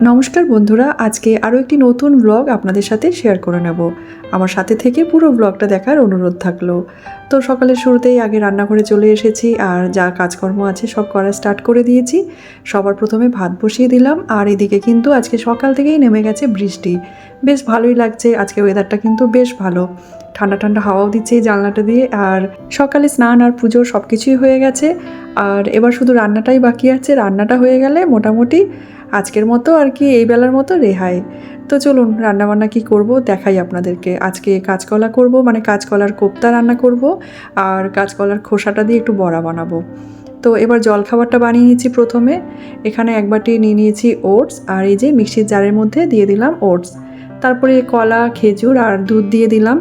নমস্কার বন্ধুরা, আজকে আরও একটি নতুন ব্লগ আপনাদের সাথে শেয়ার করে নেব। আমার সাথে থেকে পুরো ব্লগটা দেখার অনুরোধ থাকল। তো সকালের শুরুতেই আগে রান্নাঘরে চলে এসেছি, আর যা কাজকর্ম আছে সব করা স্টার্ট করে দিয়েছি। সবার প্রথমে ভাত বসিয়ে দিলাম, আর এদিকে কিন্তু আজকে সকাল থেকেই নেমে গেছে বৃষ্টি। বেশ ভালোই লাগছে, আজকে ওয়েদারটা কিন্তু বেশ ভালো। ঠান্ডা ঠান্ডা হাওয়াও দিচ্ছে এই জানলাটা দিয়ে, আর সকালে স্নান আর পুজো সব কিছুই হয়ে গেছে। আর এবার শুধু রান্নাটাই বাকি আছে, রান্নাটা হয়ে গেলে মোটামুটি আজকের মতো আর কি এই বেলার মতো রেহাই। তো চলুন, রান্নাবান্না কি করব দেখাই আপনাদেরকে। আজকে কাঁচকলা করব মানে কাঁচকলার কোপ্তা রান্না করব আর কাঁচকলার খোসাটা দিয়ে একটু বড়া বানাবো। তো এবার জলখাবারটা বানিয়ে নিয়েছি প্রথমে। এখানে এক বাটি নিয়ে নিয়েছি ওটস আর এই যে মিক্সির জারের মধ্যে দিয়ে দিলাম ওটস। তারপরে কলা, খেজুর আর দুধ দিয়ে দিলাম।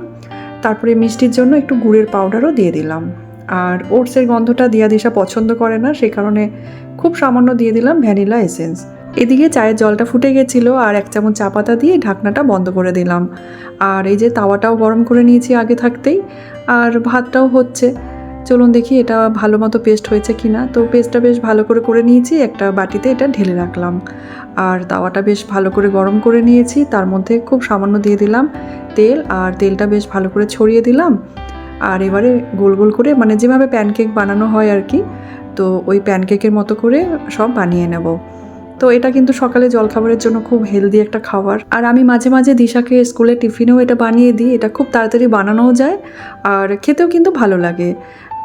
তারপরে মিষ্টির জন্য একটু গুড়ের পাউডারও দিয়ে দিলাম। আর ওটসের গন্ধটা দিয়া দিশা পছন্দ করে না, সে কারণে খুব সামান্য দিয়ে দিলাম ভ্যানিলা এসেন্স। এদিকে চায়ের জলটা ফুটে গেছিল আর এক চামচ চা পাতা দিয়ে ঢাকনাটা বন্ধ করে দিলাম। আর এই যে তাওয়াটাও গরম করে নিয়েছি আগে থাকতেই। আর ভাতটাও হচ্ছে। চলুন দেখি এটা ভালো মতো পেস্ট হয়েছে কি না তো পেস্টটা বেশ ভালো করে করে নিয়েছি, একটা বাটিতে এটা ঢেলে রাখলাম। আর তাওয়াটা বেশ ভালো করে গরম করে নিয়েছি, তার মধ্যে খুব সামান্য দিয়ে দিলাম তেল আর তেলটা বেশ ভালো করে ছড়িয়ে দিলাম। আর এবারে গোল গোল করে মানে যেভাবে প্যানকেক বানানো হয় আর কি, তো ওই প্যানকেকের মতো করে সব বানিয়ে নেব। তো এটা কিন্তু সকালে জলখাবারের জন্য খুব হেলদি একটা খাবার। আর আমি মাঝে মাঝে দিশাকে স্কুলে টিফিনেও এটা বানিয়ে দিই, এটা খুব তাড়াতাড়ি বানানোও যায় আর খেতেও কিন্তু ভালো লাগে।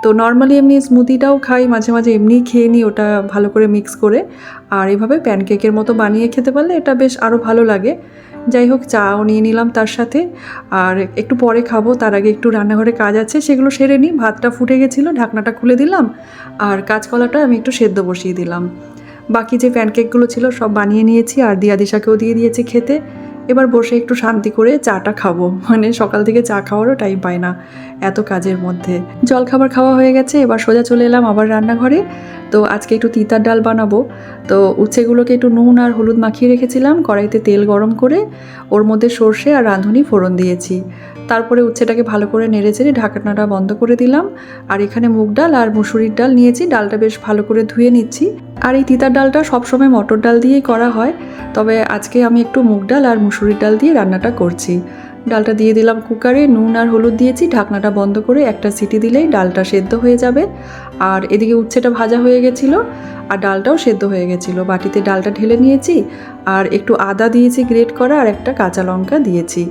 তো নর্মালি এমনি স্মুদিটাও খাই, মাঝে মাঝে এমনিই খেয়ে নিই, ওটা ভালো করে মিক্স করে। আর এভাবে প্যানকেকের মতো বানিয়ে খেতে পারলে এটা বেশ আরও ভালো লাগে। যাই হোক, চাও নিয়ে নিলাম তার সাথে। আর একটু পরে খাব, তার আগে একটু রান্নাঘরে কাজ আছে, সেগুলো সেরে নিই। ভাতটা ফুটে গেছিল, ঢাকনাটা খুলে দিলাম। আর কাঁচকলাটা আমি একটু সেদ্ধ বসিয়ে দিলাম। বাকি যে প্যানকেকগুলো ছিল সব বানিয়ে নিয়েছি আর দিয়া দিশাকেও দিয়ে দিয়েছি খেতে। এবার বসে একটু শান্তি করে চাটা খাব। মানে সকাল থেকে চা খাওয়ারও টাইম পায় না এত কাজের মধ্যে। জল খাবার খাওয়া হয়ে গেছে, এবার সোজা চলে এলাম আবার রান্নাঘরে। তো আজকে একটু তিতার ডাল বানাবো। তো উচ্ছেগুলোকে একটু নুন আর হলুদ মাখিয়ে রেখেছিলাম। কড়াইতে তেল গরম করে ওর মধ্যে সর্ষে আর রাঁধুনি ফোড়ন দিয়েছি। তারপরে উচ্ছেটাকে ভালো করে নেড়ে চেড়ে ঢাকনাটা বন্ধ করে দিলাম। আর এখানে মুগ ডাল আর মুসুরির ডাল নিয়েছি। ডালটা বেশ ভালো করে ধুয়ে নিচ্ছি। আর এই তিতার ডালটা সবসময় মটর ডাল দিয়েই করা হয়। তবে আজকে আমি একটু মুগ ডাল আর মুসুরির ডাল দিয়ে রান্নাটা করছি। ডালটা দিয়ে দিলাম কুকারে, নুন আর হলুদ দিয়েছি। ঢাকনাটা বন্ধ করে একটা সিটি দিলেই ডালটা সেদ্ধ হয়ে যাবে। আর এদিকে উচ্ছেটা ভাজা হয়ে গেছিল আর ডালটাও সেদ্ধ হয়ে গেছিল। বাটিতে ডালটা ঢেলে নিয়েছি। আর একটু আদা দিয়েছি গ্রেট করা আর একটা কাঁচা লঙ্কা দিয়েছি।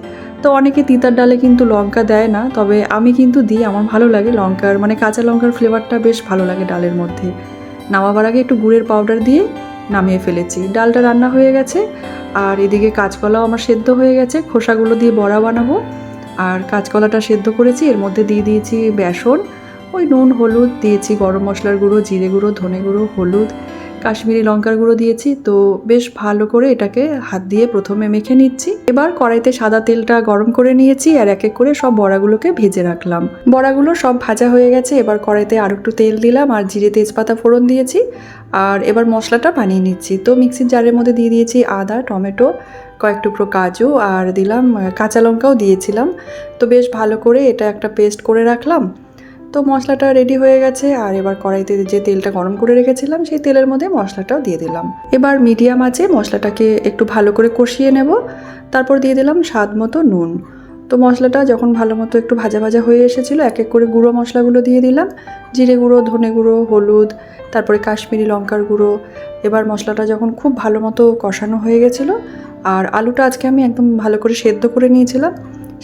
তো অনেকে তিতার ডালে কিন্তু লঙ্কা দেয় না, তবে আমি কিন্তু দিই, আমার ভালো লাগে লঙ্কার মানে কাঁচা লঙ্কার ফ্লেভারটা বেশ ভালো লাগে ডালের মধ্যে। নামাবার আগে একটু গুড়ের পাউডার দিয়ে নামিয়ে ফেলেছি। ডালটা রান্না হয়ে গেছে, আর এদিকে কাঁচকলাও আমার সেদ্ধ হয়ে গেছে। খোসাগুলো দিয়ে বড়া বানাবো, আর কাঁচকলাটা সেদ্ধ করেছি, এর মধ্যে দিয়ে দিয়েছি বেসন, ওই নুন, হলুদ, দিয়েছি গরম মশলার গুঁড়ো, জিরে গুঁড়ো, ধনে গুঁড়ো, হলুদ কাশ্মীরি লঙ্কার গুঁড়ো দিয়েছি, তো বেশ ভালো করে এটাকে হাত দিয়ে প্রথমে মেখে নিচ্ছি। এবার কড়াইতে সাদা তেলটা গরম করে নিয়েছি আর এক এক করে সব বড়াগুলোকে ভেজে রাখলাম। বড়াগুলো সব ভাজা হয়ে গেছে, এবার কড়াইতে আর একটু তেল দিলাম আর জিরে তেজপাতা ফোড়ন দিয়েছি। আর এবার মশলাটা বানিয়ে নিচ্ছি। তো মিক্সির জারের মধ্যে দিয়ে দিয়েছি আদা, টমেটো, কয়েক টুকরো কাজু আর দিলাম কাঁচা লঙ্কাও দিয়েছিলাম। তো বেশ ভালো করে এটা একটা পেস্ট করে রাখলাম। তো মশলাটা রেডি হয়ে গেছে, আর এবার কড়াইতে যে তেলটা গরম করে রেখেছিলাম, সেই তেলের মধ্যে মশলাটাও দিয়ে দিলাম। এবার মিডিয়াম আছে, মশলাটাকে একটু ভালো করে কষিয়ে নেব। তারপর দিয়ে দিলাম স্বাদ মতো নুন। তো মশলাটা যখন ভালো মতো একটু ভাজা ভাজা হয়ে এসেছিল, এক এক করে গুঁড়ো মশলাগুলো দিয়ে দিলাম। জিরে গুঁড়ো, ধনে গুঁড়ো, হলুদ, তারপরে কাশ্মীরি লঙ্কার গুঁড়ো। এবার মশলাটা যখন খুব ভালো মতো কষানো হয়ে গেছিল, আর আলুটা আজকে আমি একদম ভালো করে সেদ্ধ করে নিয়েছিলাম।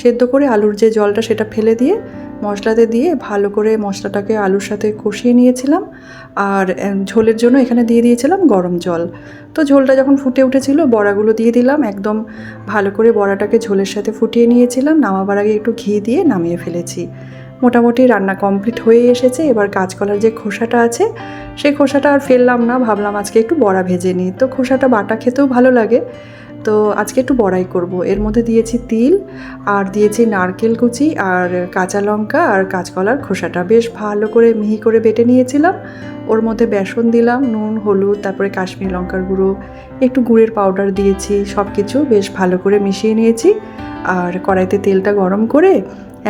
সেদ্ধ করে আলুর যে জলটা সেটা ফেলে দিয়ে মশলাতে দিয়ে ভালো করে মশলাটাকে আলুর সাথে কষিয়ে নিয়েছিলাম আর ঝোলের জন্য এখানে দিয়ে দিয়েছিলাম গরম জল। তো ঝোলটা যখন ফুটে উঠেছিল, বড়াগুলো দিয়ে দিলাম, একদম ভালো করে বড়াটাকে ঝোলের সাথে ফুটিয়ে নিয়েছিলাম। নামাবার আগে একটু ঘি দিয়ে নামিয়ে ফেলেছি। মোটামুটি রান্না কমপ্লিট হয়ে এসেছে। এবার কাঁচকলার যে খোসাটা আছে, সেই খোসাটা আর ফেললাম না। ভাবলাম আজকে একটু বড়া ভেজে নিই। তো খোসাটা বাটা খেতেও ভালো লাগে। তো আজকে একটু বড়াই করব। এর মধ্যে দিয়েছি তিল, আর দিয়েছি নারকেল কুচি, আর কাঁচা লঙ্কা, আর কাঁচকলার খোসাটা। বেশ ভালো করে মিহি করে বেটে নিয়েছিলাম। ওর মধ্যে বেসন দিলাম, নুন, হলুদ, তারপরে কাশ্মীর লঙ্কার গুঁড়ো, একটু গুড়ের পাউডার দিয়েছি সব কিছু বেশ ভালো করে মিশিয়ে নিয়েছি। আর কড়াইতে তেলটা গরম করে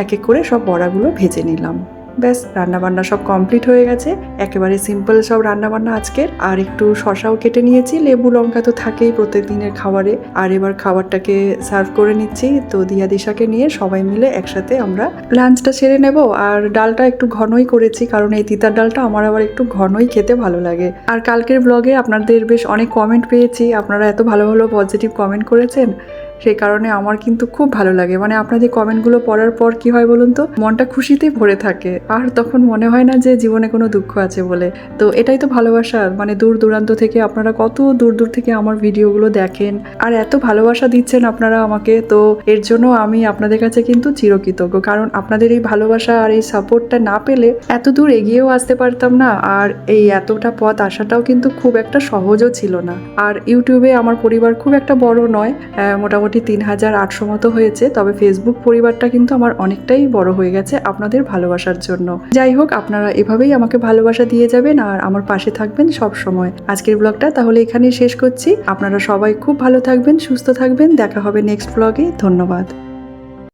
এক এক করে সব বড়াগুলো ভেজে নিলাম। ব্যাস, রান্নাবান্না সব কমপ্লিট হয়ে গেছে। একেবারে সিম্পল সব রান্নাবান্না আজকের। আর একটু শশাও কেটে নিয়েছি, লেবু লঙ্কা তো থাকেই প্রত্যেক দিনের খাবারে আর এবার খাবারটাকে সার্ভ করে নিচ্ছি। তো দিয়া দিশাকে নিয়ে সবাই মিলে একসাথে আমরা লাঞ্চটা সেরে নেব। আর ডালটা একটু ঘনই করেছি, কারণ এই তিতার ডালটা আমার আবার একটু ঘনই খেতে ভালো লাগে। আর কালকের ব্লগে আপনাদের বেশ অনেক কমেন্ট পেয়েছি। আপনারা এত ভালো ভালো পজিটিভ কমেন্ট করেছেন। সেই কারণে আমার কিন্তু খুব ভালো লাগে। মানে আপনাদের কমেন্টগুলো পড়ার পর কি হয় বলুন তো? মনটা খুশিতে ভরে থাকে। আর তখন মনে হয় না যে জীবনে কোনো দুঃখ আছে বলে। তো এটাই তো ভালোবাসা। মানে দূর দূরান্ত থেকে আপনারা কত দূর দূর থেকে আমার ভিডিওগুলো দেখেন। আর এত ভালোবাসা দিচ্ছেন আপনারা আমাকে। তো এর জন্য আমি আপনাদের কাছে কিন্তু চিরকৃতজ্ঞ। কারণ আপনাদের এই ভালোবাসা আর এই সাপোর্টটা না পেলে এত দূর এগিয়েও আসতে পারতাম না। আর এই এতটা পথ আসাটাও কিন্তু খুব একটা সহজও ছিল না। আর ইউটিউবে আমার পরিবার খুব একটা বড় নয়। আহ, মোটামুটি তিন হাজার আটশো মতো হয়েছে, তবে ফেসবুক পরিবারটা কিন্তু আমার অনেকটাই বড় হয়ে গেছে আপনাদের ভালোবাসার জন্য। যাই হোক, আপনারা এভাবেই আমাকে ভালোবাসা দিয়ে যাবেন আর আমার পাশে থাকবেন সব সময়। আজকের ব্লগটা তাহলে এখানেই শেষ করছি। আপনারা সবাই খুব ভালো থাকবেন, সুস্থ থাকবেন। দেখা হবে নেক্সট ব্লগে ধন্যবাদ।